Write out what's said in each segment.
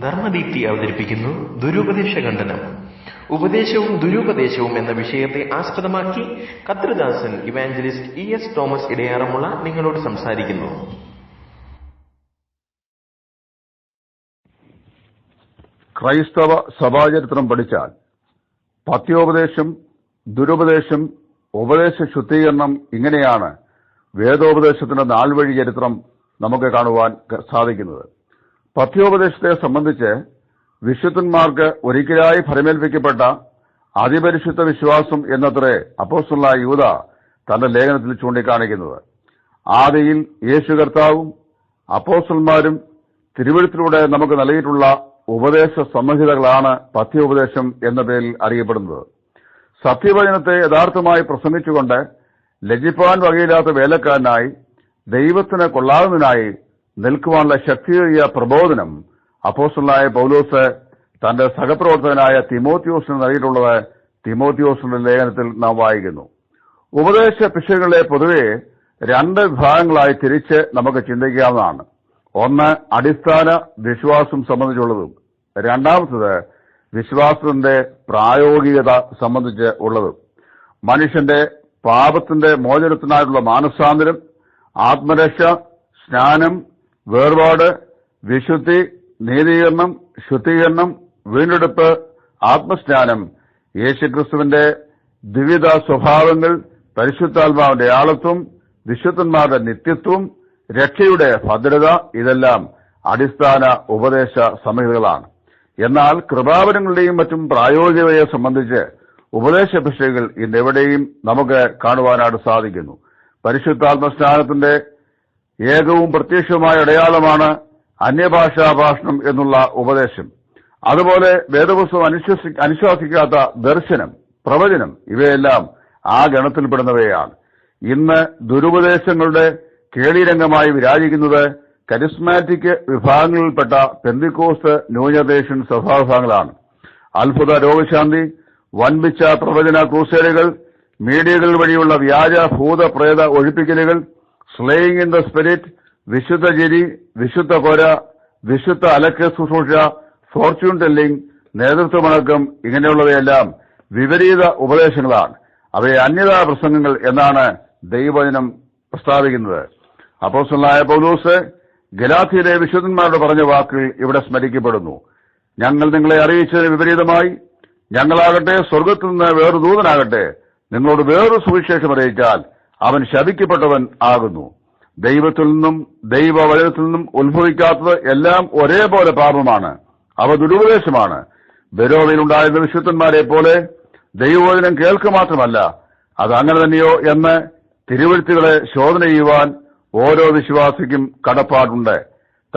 ധർമ്മദീപ്തി അവതരിപ്പിക്കുന്നു ദുരുപദേശ ഖണ്ഡനം ഉപദേശവും ദുരുപദേശവും എന്ന വിഷയത്തെ ആസ്പദമാക്കി കത്രിദാസൻ evangelist E S Thomas Edayaranmula നിങ്ങളോട് സംസാരിക്കുന്നു. ക്രൈസ്തവ സഭാചരിത്രം പഠിച്ചാൽ പത്യോപദേശം ദുരുപദേശം ഉപദേശ ശുദ്ധീകരണം ഇങ്ങനെയാണ് വേദോപദേശത്തിന്റെ നാൾവഴി ചരിത്രം നമുക്ക് കാണുവാൻ സാധിക്കുന്നത്. പത്യോപദേശത്തെ സംബന്ധിച്ച് വിശുദ്ധന്മാർക്ക് ഒരിക്കലായി ഫലമേൽപ്പിക്കപ്പെട്ട അതിപരിശുദ്ധ വിശ്വാസം എന്നത്രേ അപ്പോസ്തുള്ള യൂത തന്റെ ലേഖനത്തിൽ ചൂണ്ടിക്കാണിക്കുന്നത്. ആദിയിൽ യേശു കർത്താവും അപ്പോസ്റ്റന്മാരും തിരുവഴുത്തിലൂടെ നമുക്ക് നൽകിയിട്ടുള്ള ഉപദേശ സംഹിതകളാണ് പഥ്യോപദേശം എന്ന പേരിൽ അറിയപ്പെടുന്നത്. സത്യവചനത്തെ യഥാർത്ഥമായി പ്രസംഗിച്ചുകൊണ്ട് ലജിപ്പാൻ വകയില്ലാത്ത വേലക്കാരനായി ദൈവത്തിന് കൊള്ളാവുന്നതിനായി നിൽക്കുവാനുള്ള ശക്തിയേറിയ പ്രബോധനം അപ്പോസ്റ്റലായ പൗലോസ് തന്റെ സഹപ്രവർത്തകനായ തിമോത്യോസിന് നൽകിയിട്ടുള്ളത് തിമോത്യോസിന്റെ ലേഖനത്തിൽ നാം വായിക്കുന്നു. ഉപദേശ പിശകുകളെ പൊതുവെ രണ്ട് വിഭാഗങ്ങളായി തിരിച്ച് നമുക്ക് ചിന്തിക്കാവുന്നതാണ്. ഒന്ന് അടിസ്ഥാന വിശ്വാസം സംബന്ധിച്ചുള്ളതും. രണ്ടാമത്തത് വിശ്വാസത്തിന്റെ പ്രായോഗികത സംബന്ധിച്ച് ഉള്ളതും. മനുഷ്യന്റെ പാപത്തിന്റെ മോചനത്തിനായിട്ടുള്ള മാനസാന്തരം ആത്മരക്ഷ സ്നാനം വേർപാട് വിശുദ്ധി നീതീകരണം ശുദ്ധീകരണം വീണ്ടെടുപ്പ് ആത്മസ്നാനം യേശുക്രിസ്തുവിന്റെ ദ്വിവിധ സ്വഭാവങ്ങൾ പരിശുദ്ധാത്മാവിന്റെ ആളത്വം വിശുദ്ധന്മാരുടെ നിത്യത്വം രക്ഷയുടെ ഭദ്രത ഇതെല്ലാം അടിസ്ഥാന ഉപദേശ സംഹിതകളാണ്. എന്നാൽ കൃപാവരങ്ങളുടെയും മറ്റും പ്രായോഗികതയെ സംബന്ധിച്ച് ഉപദേശ പിശകുകൾ ഇന്നെവിടെയും നമുക്ക് കാണുവാനായിട്ട് സാധിക്കുന്നു. പരിശുദ്ധാത്മസ്നാനത്തിന്റെ ഏകവും പ്രത്യക്ഷവുമായ അടയാളമാണ് അന്യഭാഷാ ഭാഷണം എന്നുള്ള ഉപദേശം. അതുപോലെ വേദപുസ്തകം അനുശ്വസി അനുശ്വാസിക്കാത്ത ദർശനം പ്രവചനം ഇവയെല്ലാം ആ ഗണത്തിൽപ്പെടുന്നവയാണ്. ഇന്ന് ദുരുപദേശങ്ങളുടെ കേളിരംഗമായി വിരാജിക്കുന്നത് കരിസ്മാറ്റിക് വിഭാഗങ്ങളിൽപ്പെട്ട പെന്തിക്കോസ് ന്യൂനദേശൻ സഭാവിഭാഗങ്ങളാണ്. അത്ഭുത രോഗശാന്തി വൻപിച്ച പ്രവചന ക്രൂസേലുകൾ മീഡിയകൾ വഴിയുള്ള വ്യാജ ഭൂത പ്രേത ഒഴിപ്പിക്കലുകൾ സ്ലേയിങ് ഇൻ ദ സ്പിരിറ്റ് വിശുദ്ധ ജരി വിശുദ്ധ കൊര വിശുദ്ധ അലക്ക ശുശ്രൂഷ ഫോർച്യൂൺ ടെല്ലിംഗ് നേതൃത്വമടക്കം ഇങ്ങനെയുള്ളവയെല്ലാം വിപരീത ഉപദേശങ്ങളാണ്. അവയെ അന്യതാ പ്രസംഗങ്ങൾ എന്നാണ് ദൈവവചനം പ്രസ്താവിക്കുന്നത്. അപ്പോസ്റ്റലായ പൗലൂസ് ഗലാത്തിയിലെ വിശുദ്ധന്മാരോട് പറഞ്ഞ വാക്കുകൾ ഇവിടെ സ്മരിക്കപ്പെടുന്നു. ഞങ്ങൾ നിങ്ങളെ അറിയിച്ചതിന് വിപരീതമായി ഞങ്ങളാകട്ടെ സ്വർഗത്തിൽ നിന്ന് വേറൊരു ദൂതനാകട്ടെ നിങ്ങളോട് വേറൊരു സുവിശേഷം അറിയിച്ചാൽ അവൻ ശപിക്കപ്പെട്ടവൻ ആകുന്നു. ദൈവത്തിൽ നിന്നും ദൈവവലയത്തിൽ നിന്നും ഉത്ഭവിക്കാത്തത് എല്ലാം ഒരേപോലെ പാപമാണ്. അവ ദുരുപദേശമാണ്. ബരോവയിലുണ്ടായിരുന്ന വിശുദ്ധന്മാരെ പോലെ ദൈവവചനം കേൾക്കുക മാത്രമല്ല അത് അങ്ങനെ തന്നെയോ എന്ന് തിരുവഴുത്തുകളെ ശോധന ചെയ്യുവാൻ ഓരോ വിശ്വാസിക്കും കടപ്പാടുണ്ട്.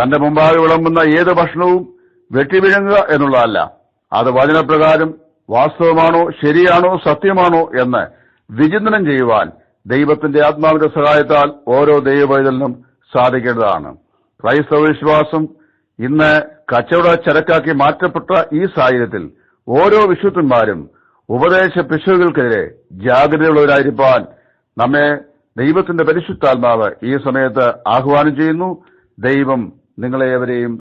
തന്റെ മുമ്പാകെ വിളമ്പുന്ന ഏത് ഭക്ഷണവും വെട്ടിവിഴുങ്ങുക എന്നുള്ളതല്ല. അത് വചനപ്രകാരം വാസ്തവമാണോ ശരിയാണോ സത്യമാണോ എന്ന് വിചിന്തനം ചെയ്യുവാൻ ദൈവത്തിന്റെ ആത്മാവിന്റെ സഹായത്താൽ ഓരോ ദൈവവൈതലിനും സാധിക്കേണ്ടതാണ്. ക്രൈസ്തവ വിശ്വാസം ഇന്ന് കച്ചവട ചരക്കാക്കി മാറ്റപ്പെട്ട ഈ സാഹചര്യത്തിൽ ഓരോ വിശുദ്ധന്മാരും ഉപദേശ പിശകുകൾക്കെതിരെ ജാഗ്രതയുള്ളവരായിരിക്കാൻ നമ്മെ ദൈവത്തിന്റെ പരിശുദ്ധാത്മാവ് ഈ സമയത്ത് ആഹ്വാനം ചെയ്യുന്നു. ദൈവം നിങ്ങളെ